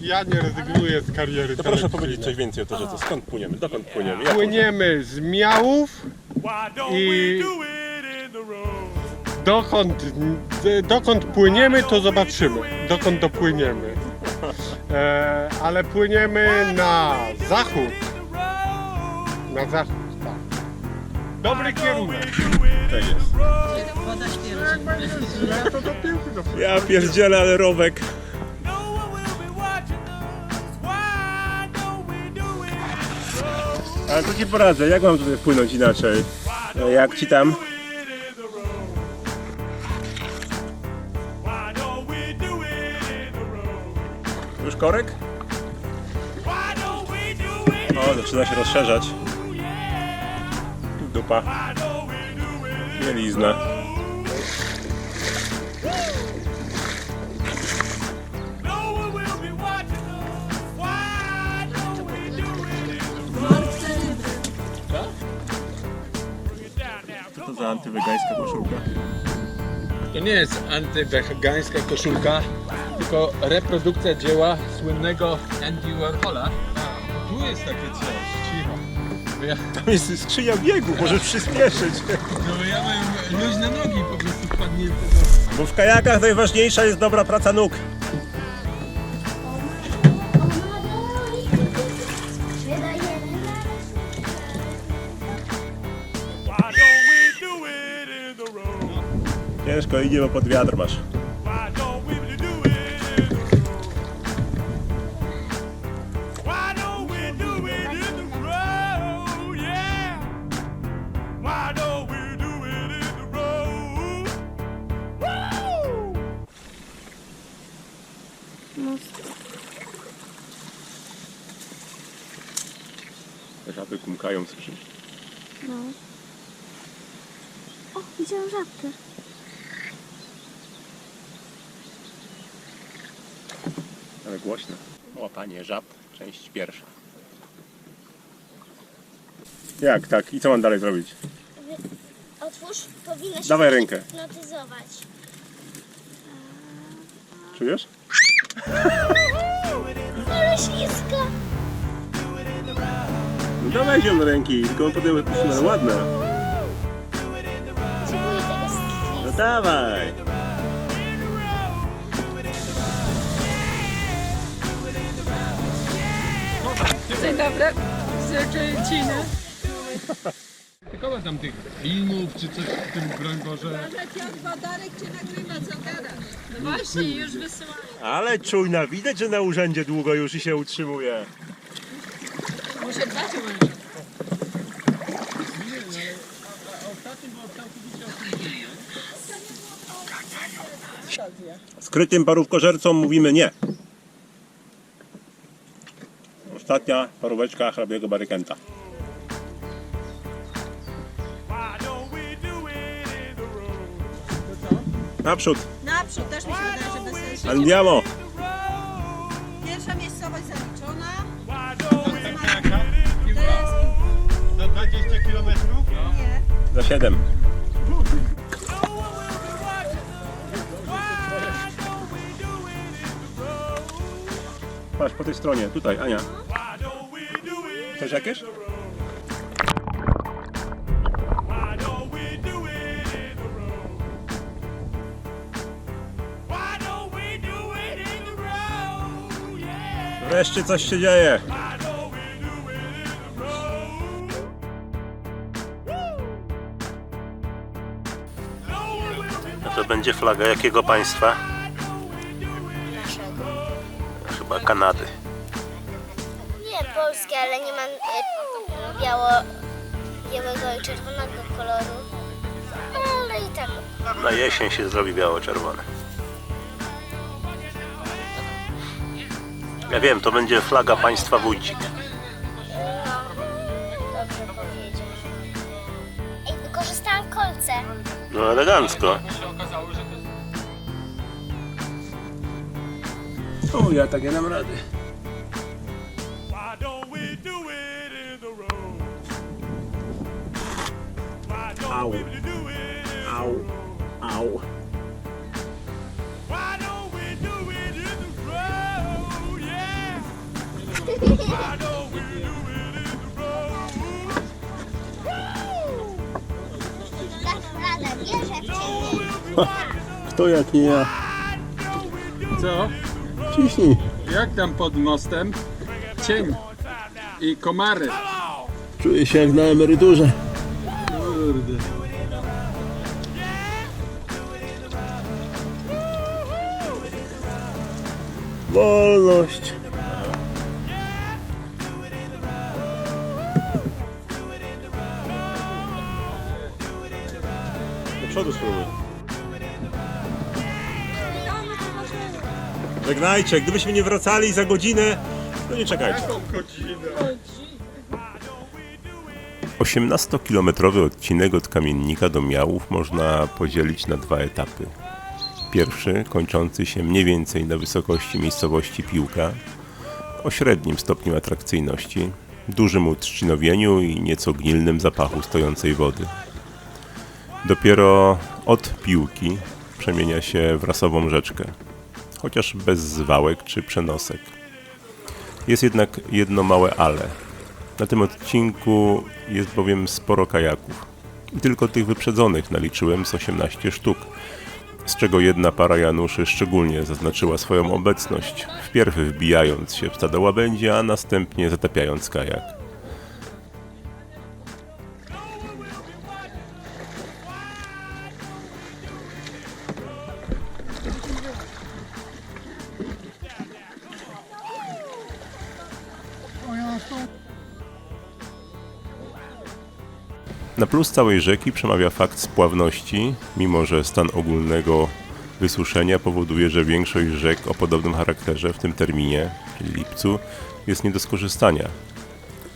Ja nie rezygnuję z kariery To proszę powiedzieć coś więcej o to, że to skąd płyniemy, dokąd płyniemy, jak Płyniemy z Miałów i dokąd, dokąd płyniemy, to zobaczymy. Dokąd dopłyniemy. E, ale płyniemy na zachód. Na zachód, tak. Dobry kierunek. to jest. Woda śpiewczy. Ja to do Ja pierdzielę, ale rowek. Ale to ci poradzę, jak mam tutaj płynąć inaczej? E, Jak ci tam? Już korek? O, zaczyna się rozszerzać. Dupa. Mielizna. Za antywegańska koszulka? To nie jest antywegańska koszulka, tylko reprodukcja dzieła słynnego Andy Warhola. A, tu jest takie coś, cicho. Bo ja, Tam jest skrzynia biegu, możesz przyspieszyć. no bo ja mam luźne nogi, po prostu wpadnięte. Bo w kajakach najważniejsza jest dobra praca nóg. Ciężko idzie, bo pod wiatr masz. Żaby kumkają z czymś. O, widziałam żabkę. Ale głośno. Łapanie żab, część pierwsza. Jak tak? I co mam dalej zrobić? Otwórz, powinno się Dawaj rękę. hipnotyzować. Czujesz? Ale śliska! No dawaj ją do ręki, tylko potem wypuścimy, ale ładne. Potrzebuję tego. No dawaj. Dzień dobry. Z. Tylko ma tam tych filmów, czy coś w tym, broń Boże. Piotr Wodarek cię nagrywa, co gadasz? No właśnie, już wysyłają. Ale czujna, widać, że na urzędzie długo już i się utrzymuje. Muszę dbać o męża. Skrytym parówkożercom mówimy nie. Ostatnia paróweczka hrabiego barykenta. Naprzód, Naprzód też mi się wydaje, że bez sensu. andiamo. Pierwsza miejscowość zaliczona. The Teraz Za 20 km? nie. Za 7. Patrz po tej stronie, tutaj, Ania. Coś jakieś? Wreszcie coś się dzieje. To będzie flaga jakiego państwa? Chyba Kanady. Polskie, ale nie ma e, biało, białego i czerwonego koloru. Ale i tak. Na jesień się zrobi biało-czerwone. Ja wiem, to będzie flaga państwa Wójcik. No, dobrze powiedział. Ej, wykorzystałam kolce. No elegancko. O, ja tak nie dam rady. Wierzę w ciebie. Kto jak nie ja? Co? Ciśnij. Jak tam pod mostem? Cień i komary. Czuję się jak na emeryturze. Kurde. Wolność. Do przodu spróbuj. Żegnajcie, gdybyśmy nie wracali za godzinę, to nie czekajcie. Jaką godzinę? 18-kilometrowy odcinek od Kamiennika do Miałów można podzielić na dwa etapy. Pierwszy, kończący się mniej więcej na wysokości miejscowości Piłka, o średnim stopniu atrakcyjności, dużym utrzcinowieniu i nieco gnilnym zapachu stojącej wody. Dopiero od Piłki przemienia się w rasową rzeczkę, chociaż bez zwałek czy przenosek. Jest jednak jedno małe ale – na tym odcinku jest bowiem sporo kajaków. I tylko tych wyprzedzonych naliczyłem z 18 sztuk, z czego jedna para Januszy szczególnie zaznaczyła swoją obecność, wpierw wbijając się w stado łabędzi, a następnie zatapiając kajak. Na plus całej rzeki przemawia fakt spławności, mimo że stan ogólnego wysuszenia powoduje, że większość rzek o podobnym charakterze w tym terminie, czyli lipcu, jest nie do skorzystania.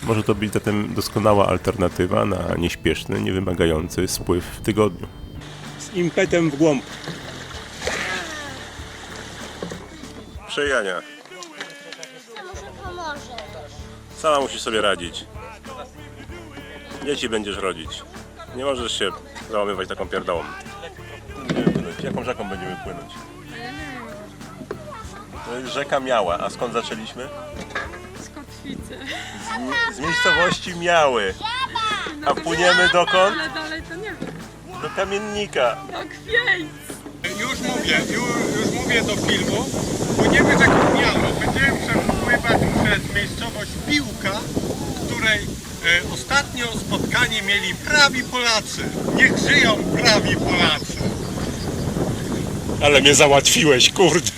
Może to być zatem doskonała alternatywa na nieśpieszny, niewymagający spływ w tygodniu. Z impetem w głąb. Przejania. A może pomoże? Sama musisz sobie radzić. Dzieci będziesz rodzić. Nie możesz się załamywać taką pierdołą. Będziemy płynąć. Jaką rzeką będziemy płynąć? To jest rzeka Miała. A skąd zaczęliśmy? Z kotwicy. Z miejscowości Miały. A płyniemy dokąd? Ale dalej to nie wiem. Do Kamiennika. Do Kwiejc. Już mówię, już, już mówię do filmu. Płyniemy rzeką Miano. Będziemy przepływać przez miejscowość Piłka, w której ostatnio spotkanie mieli prawi Polacy. Niech żyją prawi Polacy. Ale mnie załatwiłeś, kurde.